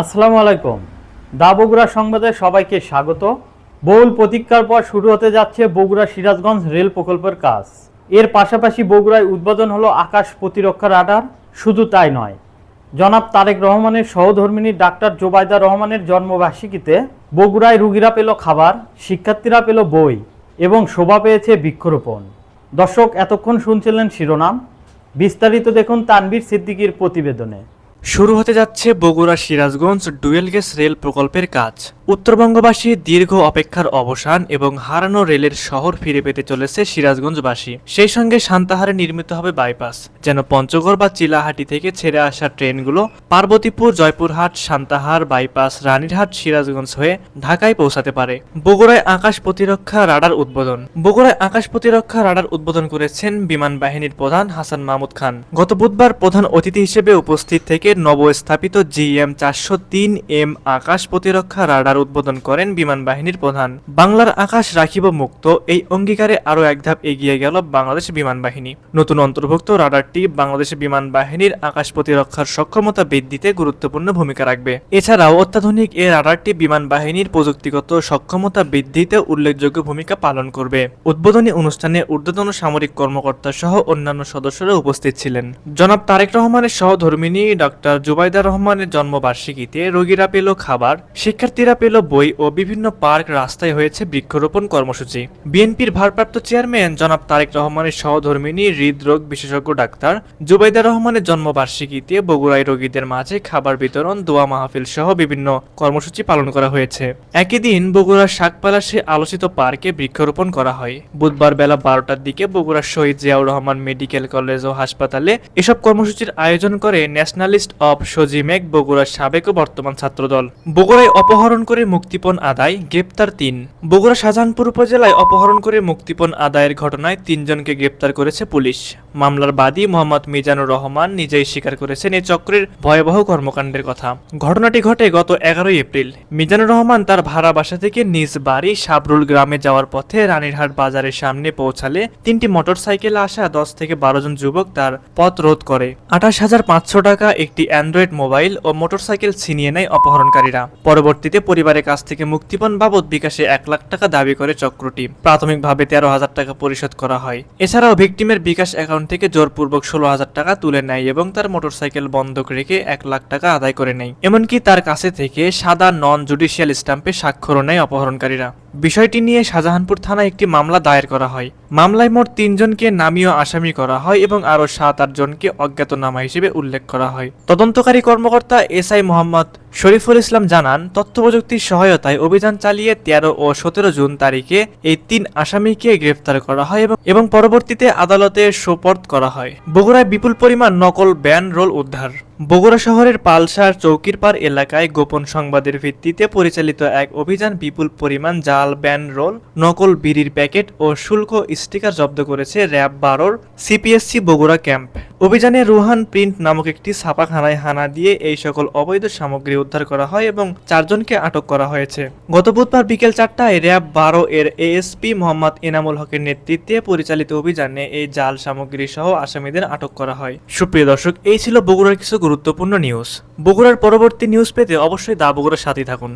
আসসালামু আলাইকুম। দা বগুড়া সংবাদে সবাইকে স্বাগত। বহুল প্রতীক্ষার পর শুরু হতে যাচ্ছে বগুড়া সিরাজগঞ্জ রেল প্রকল্পের কাজ। এর পাশাপাশি বগুড়ায় উদ্বোধন হলো আকাশ প্রতিরক্ষা রাডার। শুধু তাই নয়, জনাব তারেক রহমানের সহধর্মিনী ডাক্তার জোবায়দা রহমানের জন্মবার্ষিকীতে বগুড়ায় রুগীরা পেল খাবার, শিক্ষার্থীরা পেল বই এবং শোভা পেয়েছে বৃক্ষরোপণ। দর্শক, এতক্ষণ শুনছিলেন শিরোনাম। বিস্তারিত দেখুন তানবীর সিদ্দিকীর প্রতিবেদনে। শুরু হতে যাচ্ছে Bogura Sirajganj dual gauge rail প্রকল্পের কাজ। উত্তরবঙ্গবাসী দীর্ঘ অপেক্ষার অবসান এবং হারানো রেলের শহর ফিরে পেতে চলেছে সিরাজগঞ্জবাসী। সেই সঙ্গে সান্তাহারে নির্মিত হবে বাইপাস। যেন পঞ্চগড় বা চিলাহাটি থেকে ছেড়ে আসা ট্রেনগুলো পার্বতীপুর, জয়পুরহাট, সান্তাহার, বাইপাস, রানীরহাট, সিরাজগঞ্জ হয়ে ঢাকায় পৌঁছাতে পারে। বগুড়ায় আকাশ প্রতিরক্ষা রাডার উদ্বোধন। বগুড়ায় আকাশ প্রতিরক্ষা রাডার উদ্বোধন করেছেন বিমান বাহিনীর প্রধান হাসান মাহমুদ খান। গত বুধবার প্রধান অতিথি হিসেবে উপস্থিত থেকে নবস্থাপিত জিএম চারশো তিন এম আকাশ প্রতিরক্ষা রাডার উদ্বোধন করেন বিমান বাহিনীর প্রধান। বাংলার আকাশ রাখিব মুক্ত, এই অঙ্গীকারে আরও এক ধাপ এগিয়ে গেল বাংলাদেশ বিমান বাহিনী। নতুন অন্তর্ভুক্ত রাডারটি বাংলাদেশ বিমান বাহিনীর আকাশ প্রতিরক্ষার সক্ষমতা বৃদ্ধিতে গুরুত্বপূর্ণ ভূমিকা রাখবে। এছাড়াও অত্যাধুনিক এই রাডারটি বিমান বাহিনীর প্রযুক্তিগত সক্ষমতা বৃদ্ধিতে উল্লেখযোগ্য ভূমিকা পালন করবে। উদ্বোধনী অনুষ্ঠানে ঊর্ধ্বতন সামরিক কর্মকর্তা সহ অন্যান্য সদস্যরা উপস্থিত ছিলেন। জনাব তারেক রহমানের সহধর্মিনী ডক্টর জুবাইদা রহমানের জন্মবার্ষিকীতে রোগীরা পেল খাবার, শিক্ষার্থীরা পেল বই ও বিভিন্ন পার্ক রাস্তায় হয়েছে বৃক্ষরোপণ কর্মসূচি। বিএনপির ভারপ্রাপ্ত চেয়ারম্যান জনাব তারেক রহমানের সহধর্মিনী হৃদরোগ বিশেষজ্ঞ ডাক্তার জুবাইদা রহমানের জন্মবার্ষিকীতে বগুড়ায় রোগীদের মাঝে খাবার বিতরণ, দোয়া মাহফিল সহ বিভিন্ন কর্মসূচি পালন করা হয়েছে। একই দিন বগুড়ার শাকপালাসে আলোচিত পার্কে বৃক্ষরোপণ করা হয়। বুধবার বেলা বারোটার দিকে বগুড়ার শহীদ জিয়াউর রহমান মেডিকেল কলেজ ও হাসপাতালে এসব কর্মসূচির আয়োজন করে ন্যাশনালিস্ট অব সজিমেক বগুড়ার সাবেক ও বর্তমান ছাত্রদল। বগুড়ায় অপহরণ করে মুক্তিপণ আদায়, গ্রেপ্তার তিন। বগুড়া শাহজাহানপুর উপজেলায় অপহরণ করে মুক্তিপণ আদায়ের ঘটনায় তিনজনকে গ্রেপ্তার করেছে পুলিশ। মামলার বাদী মোহাম্মদ মিজানুর রহমান নিজেই স্বীকার করেছেন এই চক্রের ভয়াবহ কর্মকাণ্ডের কথা। ঘটনাটি ঘটে গত এগারোই এপ্রিল। মিজানুর রহমান তার ভাড়া বাসা থেকে নিজ বাড়ি সাবরুল গ্রামে যাওয়ার পথে রানীরহাট বাজারের সামনে পৌঁছালে তিনটি মোটরসাইকেলে আসা দশ থেকে বারো জন যুবক তার পথ রোধ করে। আঠাশ হাজার পাঁচশো টাকা একটি অ্যান্ড্রয়েড মোবাইল ও মোটরসাইকেল ছিনিয়ে নেয় অপহরণকারীরা। পরবর্তীতে পরিবারের কাছ থেকে মুক্তিপণ বাবদ বিকাশে এক লাখ টাকা দাবি করে চক্রটি। প্রাথমিকভাবে তেরো হাজার টাকা পরিশোধ করা হয়। এছাড়াও ভিকটিমের বিকাশ অ্যাকাউন্ট থেকে জোরপূর্বক ষোলো হাজার টাকা তুলে নেয় এবং তার মোটরসাইকেল বন্ধক রেখে এক লাখ টাকা আদায় করে নেয়। এমনকি তার কাছে থেকে সাদা নন জুডিশিয়াল স্ট্যাম্পে স্বাক্ষরও নেয় অপহরণকারীরা। বিষয়টি নিয়ে শাহজাহানপুর থানায় একটি মামলা দায়ের করা হয়। মামলায় মোট তিনজনকে নামীয় আসামি করা হয় এবং আরও সাত আটজনকে অজ্ঞাতনামা হিসেবে উল্লেখ করা হয়। তদন্তকারী কর্মকর্তা এস আই মোহাম্মদ শরীফুল ইসলাম জানান তথ্য প্রযুক্তির সহায়তায় অভিযান চালিয়ে তেরো ও সতেরো জুন তারিখে এই তিন আসামিকে গ্রেফতার করা হয় এবং পরবর্তীতে আদালতে সোপর্দ করা হয়। বগুড়ায় বিপুল পরিমাণ নকল ব্যান রোল উদ্ধার। বগুড়া শহরের পালসার চৌকিরপাড় এলাকায় গোপন সংবাদের ভিত্তিতে পরিচালিত এক অভিযান বিপুল পরিমাণ জাল ব্যান রোল, নকল বিড়ির প্যাকেট ও শুল্ক স্টিকার জব্দ করেছে র্যাব বারোর সিপিএসসি বগুড়া ক্যাম্প। অভিযানে রুহান প্রিন্ট নামক একটি ছাপাখানায় হানা দিয়ে এই সকল অবৈধ সামগ্রী উদ্ধার করা হয় এবং চারজনকে আটক করা হয়েছে। গত বুধবার বিকেল চারটায় র্যাব বারো এর এএসপি মোহাম্মদ এনামুল হকের নেতৃত্বে পরিচালিত অভিযানে এই জাল সামগ্রী সহ আসামিদের আটক করা হয়। সুপ্রিয় দর্শক, এই ছিল বগুড়ার কিছু গুরুত্বপূর্ণ নিউজ। বগুড়ার পরবর্তী নিউজ পেতে অবশ্যই দা বগুড়ার সাথেই থাকুন।